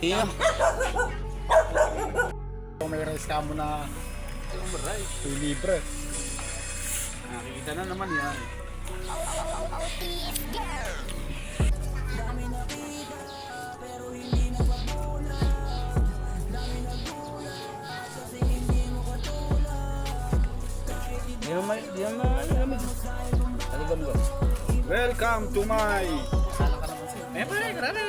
Iya. Kung may rice ka mo na may libre. Nakikita na naman yan. Di naman, di naman, di naman. Taligam ko. Welcome to my... Eh, pare, karali.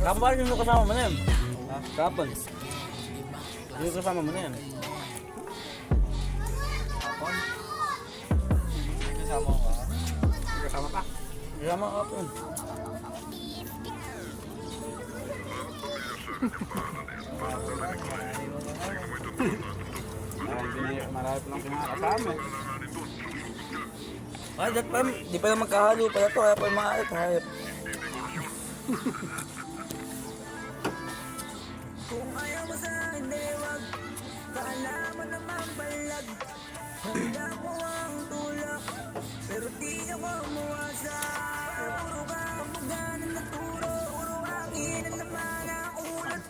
Kapal yung kasama mo na yan. Kapal. Yung kasama mo na yan. Kasama ko. Kasama pa. Kasama ka po. Marami, pa lang kumakasama. Ay, dat pa, di pa na magkahalo pala to, kaya pa yung mga ayot, hayop. Kung ayaw mo sa akin, di wag. Kala mo naman balag. Handa ko ang tulak Pero di ako umawasa Puro ka magana na turo Puro akin na naman ang ulat?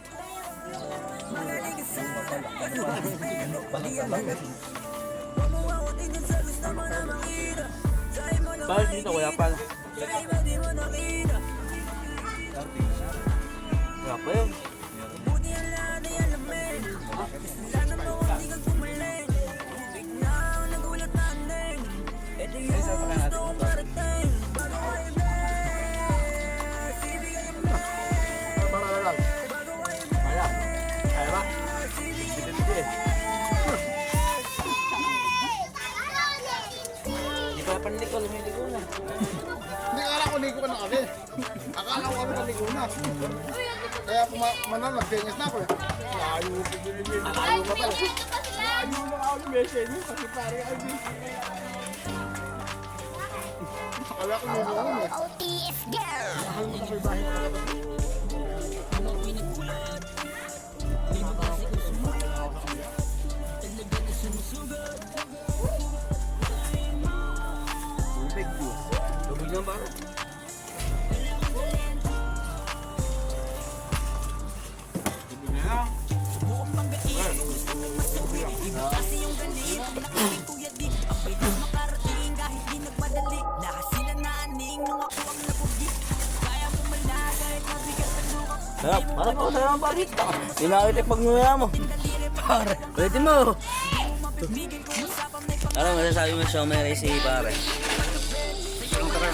Magaling ka sa pagbukas Pero pati ang mo ako tingin sa gusto mo na makita. Sa'yo mo na Bakit dito, kuya pala? Sa iba di mo nakita. Kaya pa yun. Kami. Akala ko kami naligo na. Kaya puma manan nagtingis na ako eh. Layo ko din Layo ka pala. Layo na ako yung message niyo kasi pare ay Akala ko ko eh. OTS girl. Mahal mo na ko yung bahay Sarap. Parang pa sa mga palit. Inakitik pag nuya mo. Pare, pwede mo. Ano masasabi mo sa may si pare? Ang tara.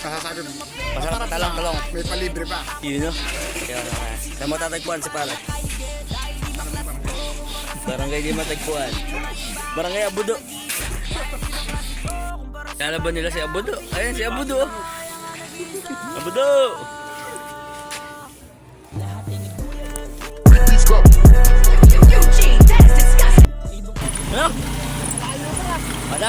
Kasasabi mo. Masarap talang talong. May palibre pa. Yun no? Kaya na nga. Sa matatagpuan si pare. Barangay di matagpuan. Barangay Abudo. Kala ba nila si Abudo? Ayan si Abudo. Abudo!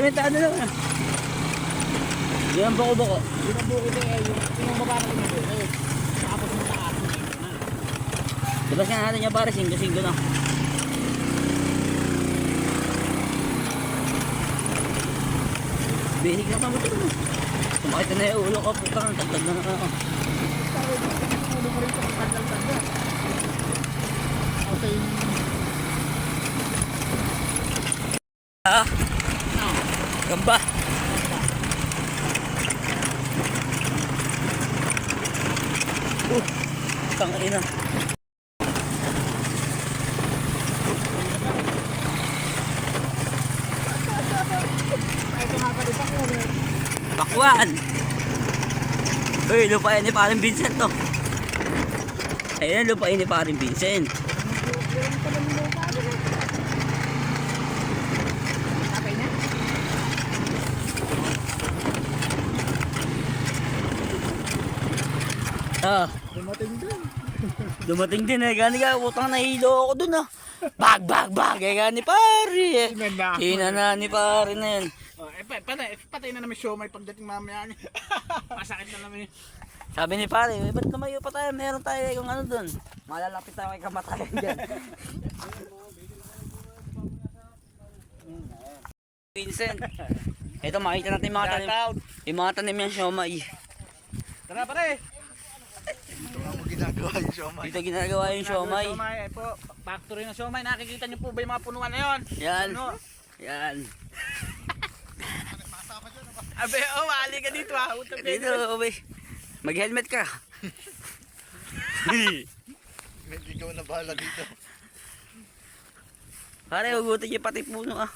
Ay, sementado lang. Yan bako-bako. Labas nga natin yung pare, singgo-singgo na. Bihig na pa mo ito. Kumakita na yung ulo ko, putang, tagtag na na ako. Ah, gamba. na. Bakwan! Uy, lupain ni paring Vincent to. Ayan, lupain ni paring Vincent. Ah. Dumating din. Dumating din eh. Gani ka, utang nahilo ako dun ah. Bag, bag, bag. Eh, gani pare eh. Hina na ni pare na yan. Oh, eh, pa- patay, patay na namin show may pagdating mamaya niya. Masakit na namin. Sabi ni pare, eh, ba't tumayo pa tayo? Meron tayo kung ano dun. Malalapit tayo kay kamatayan dyan. Vincent. Ito makita natin yung mga tanim. Yung mga tanim yan siomay. Tara pare. Ginagawa yung siomay. Dito ginagawa yung siomay. Siomay, eh po, factory ng siomay. Nakikita niyo po ba yung mga punuan na yon? Yan. Ano? Yan. Abe, oh, maali ka dito ah. Utang Dito, uwi. Mag-helmet ka. Hindi ko na bahala dito. Pare, hugutin niyo pati puno ah.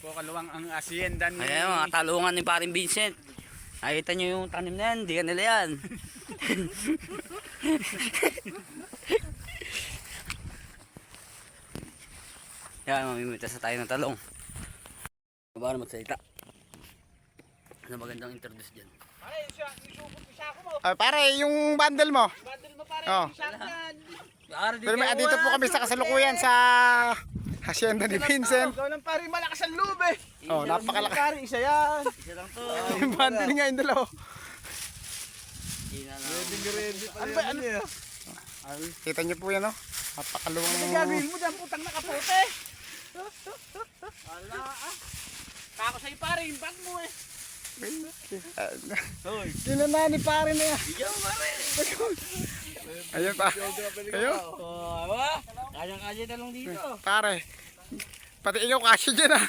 Po kaluwang ang asyenda ni... Ayan, mga talungan ni paring Vincent. Nakita niyo yung tanim na yan, hindi ka nila yan. yan, mamimitas na tayo ng talong. Baka na magsalita. Ano magandang introduce dyan? Pare, siya, isupot ko siya ako mo. Ah, pare, yung bundle mo. Bandel mo pare, Oh. Pare, Pero may, dito po kami sa kasalukuyan sa hacienda ni Vincent. Ikaw lang pare, malakas ang loob eh. Oh, napakalaki. Pare, isa yan. Isa lang to. Yung bundle nga yung dalawa. Ina na. Ano ba, ano? Kita niyo po yan, oh. Ano Napakaluwang. gagawin mo dyan, putang nakapote? Ala ah. Kako sa'yo pare, yung bag mo eh. Kinana ni pare na yan. Ikaw pare. Ayun pa. Ayun, Oh, ba? Kanyang-kanya talong dito. pare. Pati ikaw kasi dyan, ah.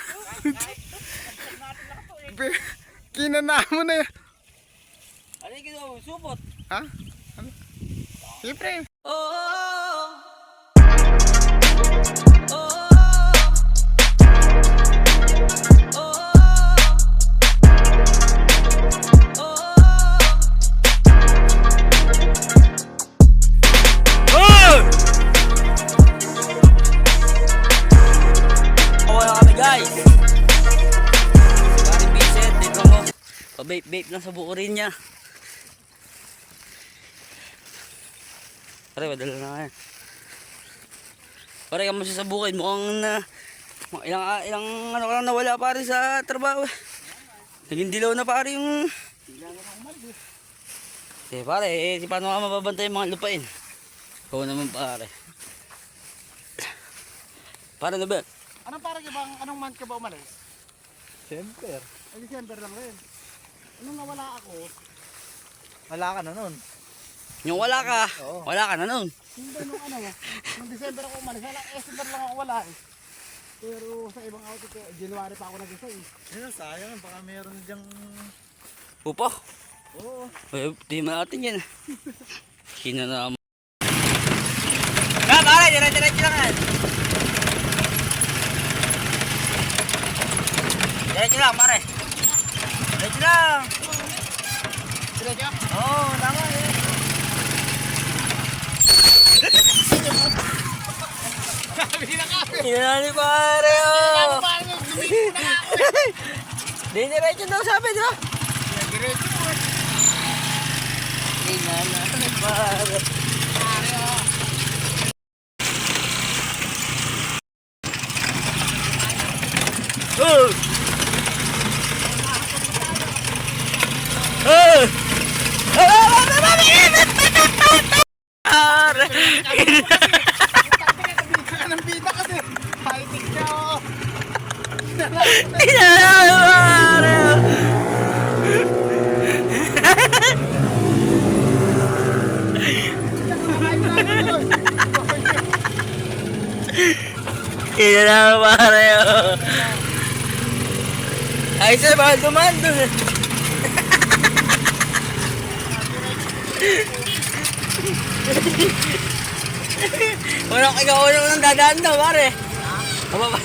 Kinana mo na yan. Ano yung ginawa mo? Supot. Ha? Ano? Siyempre. Oh, Wala Pabape-bape lang sa buko rin niya. Pare, madala na kaya. Pare, kamusta sa bukid? Mukhang na... ilang, ilang ano ka lang nawala pare sa trabaho. eh. Naging dilaw na pare yung... Eh pare, eh, si paano ka mababantay yung mga lupain? Ikaw naman pare. Pare na ba? Anong pare ka bang, anong month ka ba umalis? Siyempre. Ay, December lang rin. Anong nawala ako, Wala ka na nun. Yung wala ka, wala ka na nun. hindi nung ano, nung December ako umalis, wala, eh, December lang ako wala eh. Pero sa ibang outfit, eh, January pa ako nag-isa eh. Ayun, sayang. Baka meron diyang... Upo. Oo. Eh, di natin yan. Sino na mo? Ah, pare, dire-diretso lang yan. Diretso lang, pare. Diretso lang. Diretso? Oo, oh, tama eh. Hinali pare, oh. Di diretso daw sabi, di ba? Diretso po eh. Hinali pare. Oh! Oh! Ka ng bida kasi. High-tech ka oh. Hinali pare! Oh. Ay, sa bahal duman dun. Wala ikaw ulo nang dadaan daw, pare. Aba ba?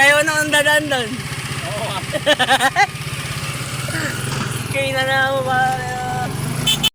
Ayaw na nang dadaan doon. Oo. Kaya na mo, pare.